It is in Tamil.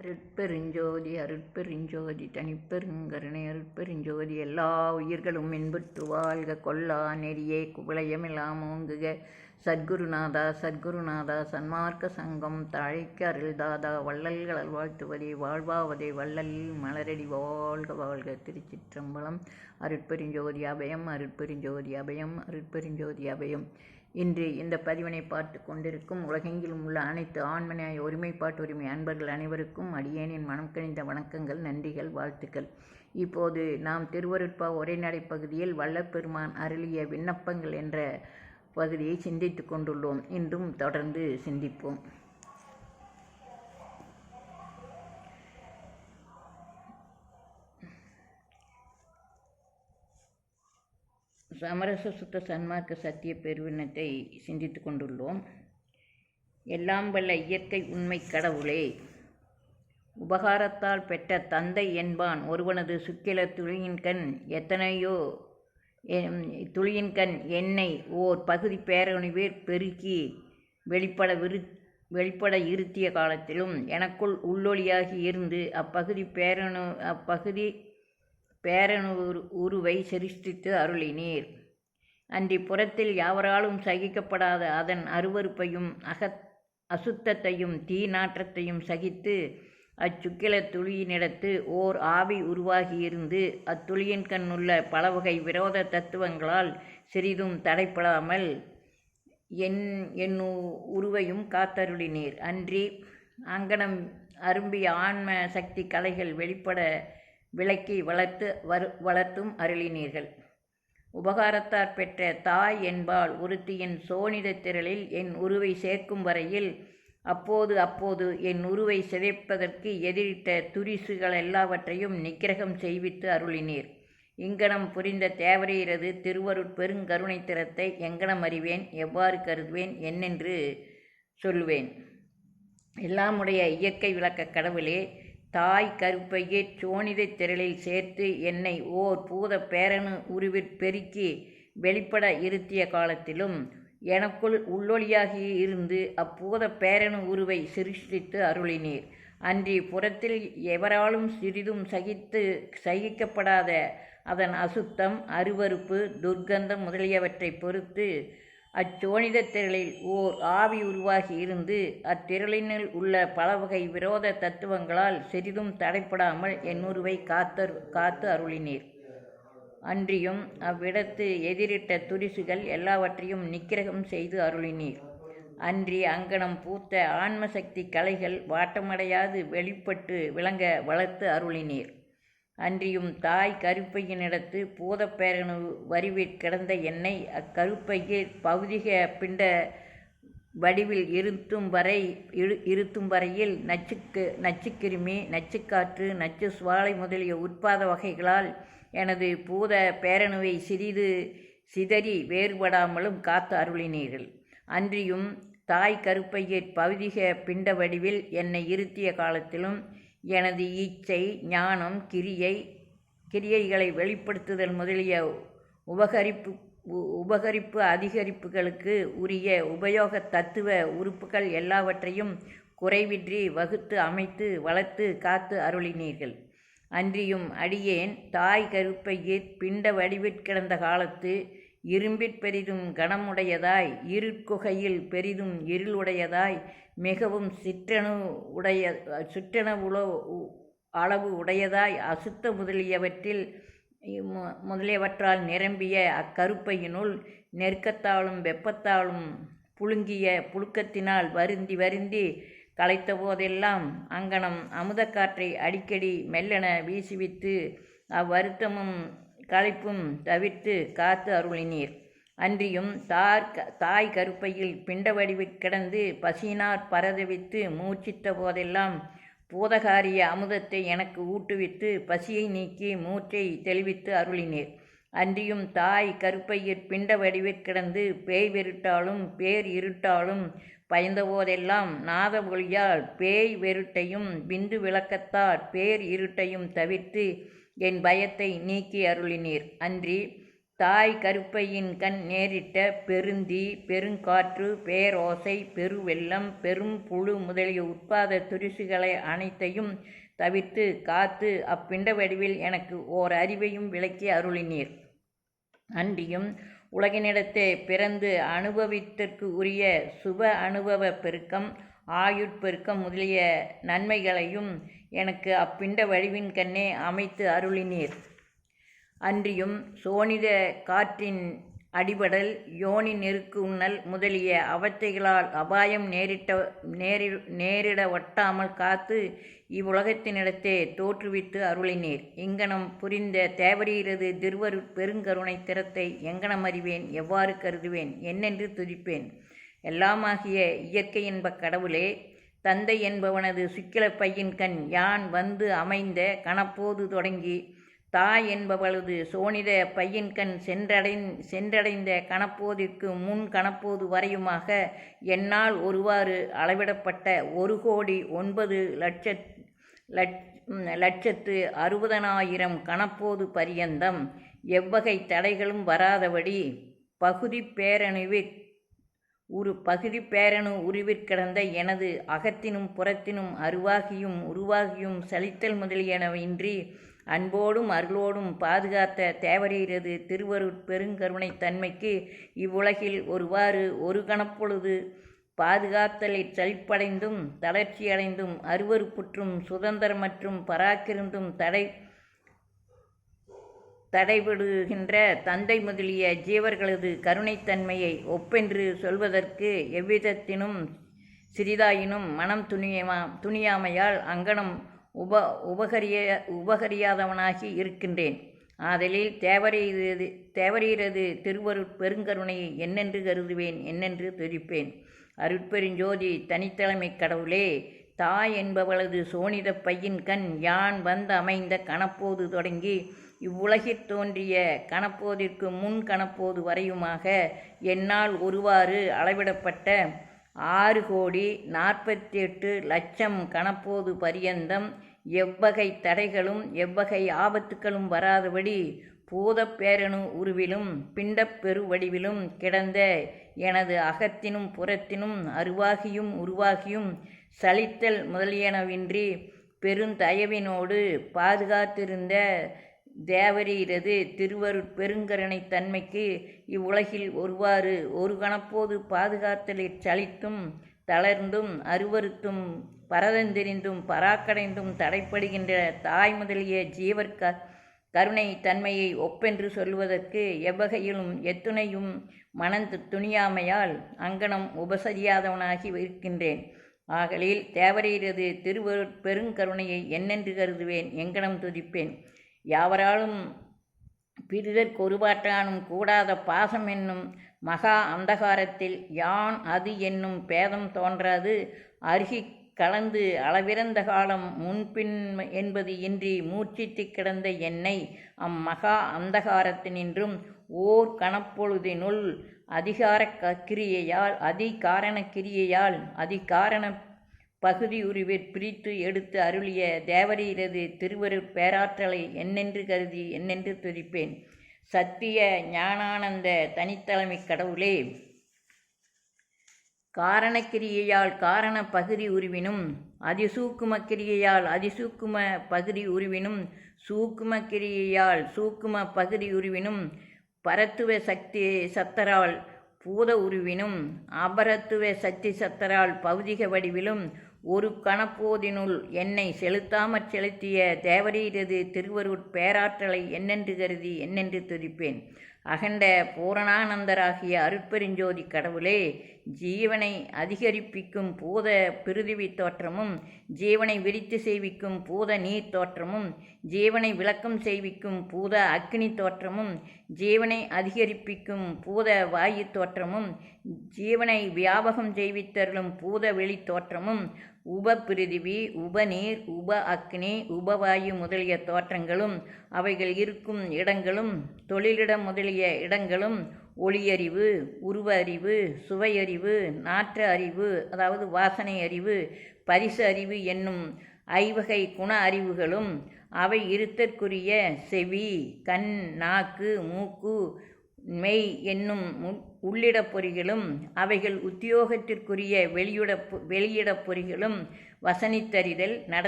அருட்பெருஞ்சோதி அருட்பெருஞ்சோதி தனிப்பெருங்கருணை அருட்பெருஞ்சோதி எல்லா உயிர்களும் இன்புற்று வாழ்க கொல்லா நெறியே குவளையமெல்லாம் ஓங்குக. சத்குருநாதா சத்குருநாதா சன்மார்க்க சங்கம் தழைக்க அருள்தாதா வள்ளல்கள் வாழ்த்துவதே வாழ்வாவதே வள்ளல் மலரடி வாழ்க வாழ்க திருச்சிற்றம்பலம். அருட்பெருஞ்சோதி அபயம் அருட்பெருஞ்சோதி அபயம் அருட்பெருஞ்சோதி அபயம். இன்று இந்த பதிவினை பார்த்து கொண்டிருக்கும் உலகெங்கிலும் உள்ள அனைத்து ஆண்மனையாய் ஒருமைப்பாட்டு உரிமை அன்பர்கள் அனைவருக்கும் அடியேனின் மனம் கணிந்த வணக்கங்கள் நன்றிகள் வாழ்த்துக்கள். இப்போது நாம் திருவருட்பா உரைநடை பகுதியில் வல்லப்பெருமான் அருளிய விண்ணப்பங்கள் என்ற பகுதியை சிந்தித்து கொண்டுள்ளோம். இன்றும் தொடர்ந்து சிந்திப்போம். சமரச சுத்த சன்மார்க்க சத்திய பெருவினத்தை சிந்தித்து கொண்டுள்ளோம். எல்லாம் வல்ல இயற்கை உண்மை கடவுளே உபகாரத்தால் பெற்ற தந்தை என்பான் ஒருவனது சுக்கில துளியின்கண் எத்தனையோ எம், துளியின்கண் என்னை ஓர் பகுதி பேரணிவேர் பெருக்கி வெளிப்பட விரு வெளிப்பட இருத்திய காலத்திலும் எனக்குள் உள்ளொளியாகி இருந்து அப்பகுதி பேரணு அப்பகுதி பேரனூர் உருவை சிருஷ்டித்து அருளினீர். அன்றி புறத்தில் யாவராலும் சகிக்கப்படாத அதன் அருவருப்பையும் அகத் அசுத்தத்தையும் தீ நாற்றத்தையும் சகித்து அச்சுக்கில துளியினிடத்து ஓர் ஆவி உருவாகியிருந்து அத்துளியின் கண்ணுள்ள பலவகை விரோத தத்துவங்களால் சிறிதும் தடைப்படாமல் என் என் உ- உருவையும் காத்தருளினீர். அன்றி அங்கனம் அரும்பிய ஆன்ம சக்தி கலைகள் வெளிப்பட விளக்கி வளர்த்து வரு வளர்த்தும் அருளினீர்கள். உபகாரத்தார் பெற்ற தாய் என்பாள் ஒருத்தியின் சோனித திரளில் என் உருவை சேர்க்கும் வரையில் அப்போது அப்போது என் உருவை சிதைப்பதற்கு எதிரிட்ட துரிசுகள் எல்லாவற்றையும் நிக்கிரகம் செய்வித்து அருளினீர். இங்கனம் புரிந்த தேவரீரது திருவருட் பெருங்கருணை திறத்தை எங்கனம் அறிவேன் எவ்வாறு கருதுவேன் என்னென்று சொல்லுவேன். எல்லாமுடைய இயற்கை விளக்க கடவுளே தாய் கருப்பையை சோனிதைத் திரளில் சேர்த்து என்னை ஓர் பூத பேரணு உருவிற் பெருக்கி வெளிப்பட இருத்திய காலத்திலும் எனக்குள் உள்ளொளியாகி இருந்து அப்பூத பேரணு உருவை சிருஷ்டித்து அருளினீர். அன்றி புறத்தில் எவராலும் சிறிதும் சகித்து சகிக்கப்படாத அதன் அசுத்தம் அருவருப்பு துர்க்கந்தம் முதலியவற்றை பொறுத்து அச்சோனிதத் திரளில் ஓர் ஆவி உருவாகி இருந்து அத்திரளினுள் உள்ள பலவகை விரோத தத்துவங்களால் சிறிதும் தடைப்படாமல் என்னுருவை காத்தரு காத்து அருளினீர். அன்றியும் அவ்விடத்து எதிரிட்ட துரிசுகள் எல்லாவற்றையும் நிக்கிரகம் செய்து அருளினீர். அன்றி அங்கனம் பூத்த ஆன்மசக்தி கலைகள் வாட்டமடையாது வெளிப்பட்டு விளங்க வளர்த்து அருளினீர். அன்றியும் தாய் கருப்பையினிடத்து பூதப்பேரணு வரிவில் கிடந்த என்னை அக்கருப்பையில் பௌதிக பிண்ட வடிவில் இருத்தும் வரை இரு இருத்தும் வரையில் நச்சுக்கு நச்சுக்கிருமி நச்சுக்காற்று நச்சு சுவாலை முதலிய உட்பாத வகைகளால் எனது பூத பேரணுவை சிறிது சிதறி வேறுபடாமலும் காத்து அருளினீர்கள். அன்றியும் தாய் கருப்பையிற் பௌதிக பிண்ட வடிவில் என்னை இருத்திய காலத்திலும் எனது இச்சை ஞானம் கிரியை கிரியைகளை வெளிப்படுத்துதல் முதலிய உபகரிப்பு உ- உபகரிப்பு அதிகரிப்புகளுக்கு உரிய உபயோக தத்துவ உறுப்புகள் எல்லாவற்றையும் குறைவின்றி வகுத்து அமைத்து வளர்த்து காத்து அருளினீர்கள். அன்றியும் அடியேன் தாய் கருப்பையிற் பிண்ட வடிவிற் கிடந்த காலத்து இரும்பிற் பெரிதும் கணமுடையதாய் இருட்குகையில் பெரிதும் இருளுடையதாய் மிகவும் சிற்றணு உடைய சிற்றணவுளோ அளவு உடையதாய் அசுத்த முதலியவற்றில் முதலியவற்றால் நிரம்பிய அக்கருப்பையினுள் நெருக்கத்தாலும் வெப்பத்தாலும் புழுங்கிய புழுக்கத்தினால் வருந்தி வருந்தி களைத்த போதெல்லாம் அங்கனம் அமுதக்காற்றை அடிக்கடி மெல்லென வீசிவித்து அவ்வருத்தமும் களைப்பும் தவிர்த்து காத்து அருளினீர். அன்றியும் தார் க- தாய் கருப்பையில் பிண்ட வடிவில் கிடந்து பசியினார் பரதவித்து மூச்சித்த போதெல்லாம் பூதகாரிய அமுதத்தை எனக்கு ஊட்டுவித்து பசியை நீக்கி மூச்சை தெளிவித்து அருளினீர். அன்றியும் தாய் கருப்பையிற் பிண்ட வடிவில் கிடந்து பேய் வெருட்டாலும் பேர் இருட்டாலும் பயந்தபோதெல்லாம் நாத ஒளியால் பேய் வெருட்டையும் பிந்து விளக்கத்தால் பேர் இருட்டையும் தவிர்த்து என் பயத்தை நீக்கி அருளினீர். அன்றி தாய் கருப்பையின் கண் நேரிட்ட பெருந்தீ பெருங்காற்று பேரோசை பெருவெள்ளம் பெரும் புழு முதலிய உட்பாத துரிசுகளை அனைத்தையும் தவிர்த்து காத்து அப்பிண்ட வடிவில் எனக்கு ஓர் அறிவையும் விளக்கி அருளினீர். அன்றியும் உலகினிடத்தே பிறந்து அனுபவித்தற்கு உரிய சுப அனுபவ பெருக்கம் ஆயுட்பெருக்கம் முதலிய நன்மைகளையும் எனக்கு அப்பிண்ட வடிவின் கண்ணே அமைத்து அருளினீர். அன்றியும் சோனித காற்றின் அடிபடல் யோனி நெருக்கு உண்ணல் முதலிய அவத்தைகளால் அபாயம் நேரிட்ட நேரி நேரிட ஒட்டாமல் காத்து இவ்வுலகத்தினிடத்தே தோற்றுவித்து அருளினீர். இங்கனம் புரிந்த தேவரீரது திருவரு பெருங்கருணை திறத்தை எங்கனம் அறிவேன்? எவ்வாறு கருதுவேன்? என்னென்று துதிப்பேன்? எல்லாமாகிய இயற்கை என்ப கடவுளே தந்தை என்பவனது சுக்கில பையின் கண் யான் வந்து அமைந்த கணப்போது தொடங்கி தாய் என்பவளது சோனித பையன்கண் சென்றடைந் சென்றடைந்த கணப்போதிற்கு முன் கணப்போது வரையுமாக என்னால் ஒருவாறு அளவிடப்பட்ட ஒரு கோடி ஒன்பது லட்ச லட்சத்து அறுபதனாயிரம் கணப்போது பரியந்தம். எவ்வகை தடைகளும் வராதபடி பகுதி பேரணிவிற் உரு பகுதி பேரணு உருவிற்கிடந்த எனது அகத்தினும் புறத்தினும் அருவாகியும் உருவாகியும் சலித்தல் முதலியனவின்றி அன்போடும் அருளோடும் பாதுகாத்த தேவரீரது திருவருட் பெருங்கருணை தன்மைக்கு இவ்வுலகில் ஒருவாறு ஒரு கணப்பொழுது பாதுகாத்தலை சலிப்படைந்தும் தளர்ச்சியடைந்தும் அருவறுப்புற்றும் சுதந்திரமற்றும் பராக்கிருந்தும் தடை தடைபடுகின்ற தந்தை முதலிய ஜீவர்களது கருணைத்தன்மையை ஒப்பென்று சொல்வதற்கு எவ்விதத்தினும் சிறிதாயினும் மனம் துணியமா துணியாமையால் அங்கனம் உப உபகரிய உபகரியாதவனாகி இருக்கின்றேன். ஆதலில் தேவரீரது தேவரீரது திருவருட் பெருங்கருணையை என்னென்று கருதுவேன் என்னென்று துதிப்பேன். அருட்பெருஞ்சோதி தனித்தலைமை கடவுளே தாய் என்பவளது சோனித பையின் கண் யான் வந்து அமைந்த கணப்போது தொடங்கி இவ்வுலகிற் தோன்றிய கணப்போதிற்கு முன் கணப்போது வரையுமாக என்னால் ஒருவாறு அளவிடப்பட்ட ஆறு கோடி நாற்பத்தி எட்டு லட்சம் கணப்போது பரியந்தம். எவ்வகை தடைகளும் எவ்வகை ஆபத்துக்களும் வராதபடி பூதப்பேரணு உருவிலும் பிண்டப்பெரு வடிவிலும் கிடந்த எனது அகத்தினும் புறத்தினும் அருவாகியும் உருவாகியும் சலித்தல் முதலியனவின்றி பெருந்தயவினோடு பாதுகாத்திருந்த தேவரீரது திருவருட் பெருங்கருணை தன்மைக்கு இவ்வுலகில் ஒருவாறு ஒரு கணப்போது பாதுகாத்தலிற் சலித்தும் தளர்ந்தும் அருவறுத்தும் பரதந்தெறிந்தும் பராக்கடைந்தும் தடைப்படுகின்ற தாய் முதலிய ஜீவர்க கருணை தன்மையை ஒப்பென்று சொல்வதற்கு எவ்வகையிலும் எத்துணையும் மனந்து துணியாமையால் அங்கனம் உபசரியாதவனாகி இருக்கின்றேன். ஆகலில் தேவரீரது திருவருட் பெருங்கருணையை என்னென்று கருதுவேன்? எங்கனம் துதிப்பேன்? யாவராலும் பிரிதற்கு ஒருபாற்றானும் கூடாத பாசம் என்னும் மகா அந்தகாரத்தில் யான் அது என்னும் பேதம் தோன்றாது. அருகி கலந்து அளவிறந்த காலம் முன்பின் என்பது இன்றி மூச்சித்து கிடந்த என்னை அம்மகா அந்தகாரத்தினின்றும் ஓர் கணப்பொழுதினுள் அதிகார கிரியையால் அதிகாரண கிரியையால் அதிகாரண பகுதி பிரித்து எடுத்து அருளிய தேவரீரது திருவருட் பேராற்றலை என்னென்று கருதி என்னென்று துதிப்பேன். சத்திய ஞானானந்த தனித்தலைமை கடவுளே! காரணக்கிரியையால் காரண பகுதி உருவினும் அதிசூக்கும கிரியையால் அதிசூக்கும பகுதி உருவினும் சூக்கும கிரியையால் சூக்கும பகுதி உருவினும் பரத்துவ சக்தி சத்தரால் பூத உருவினும் அபரத்துவ சக்தி சத்தரால் பௌதிக வடிவிலும் ஒரு கணப்போதினுள் என்னை செலுத்தாமற் செலுத்திய தேவரீரது திருவருட் பேராற்றலை என்னென்று கருதி என்னென்று துதிப்பேன்? அகண்ட பூரணானந்தராகிய அருட்பெருஞ்சோதி கடவுளே ஜீவனை அதிகரிப்பிக்கும் பூத பிருதிவி தோற்றமும் ஜீவனை விரித்து செய்விக்கும் பூத நீர் தோற்றமும் ஜீவனை விளக்கம் செய்விக்கும் பூத அக்னி தோற்றமும் ஜீவனை அதிகரிப்பிக்கும் பூத வாயு தோற்றமும் ஜீவனை வியாபகம் செய்வித்தருளும் பூத வெளி தோற்றமும் உப உபநீர் உப அக்னி உபவாயு முதலிய தோற்றங்களும் அவைகள் இருக்கும் இடங்களும் தொழிலிடம் முதலிய இடங்களும் ஒளியறிவு உருவ அறிவு சுவையறிவு நாற்ற அறிவு அதாவது வாசனை அறிவு பரிசு அறிவு என்னும் ஐவகை குண அறிவுகளும் அவை இருத்தற்குரிய செவி கண் நாக்கு மூக்கு மெய் என்னும் உள்ளிடப் பொறிகளும் அவைகள் உத்தியோகத்திற்குரிய வெளியிடப் வெளியிடப் பொறிகளும் வசனித்தறிதல் நட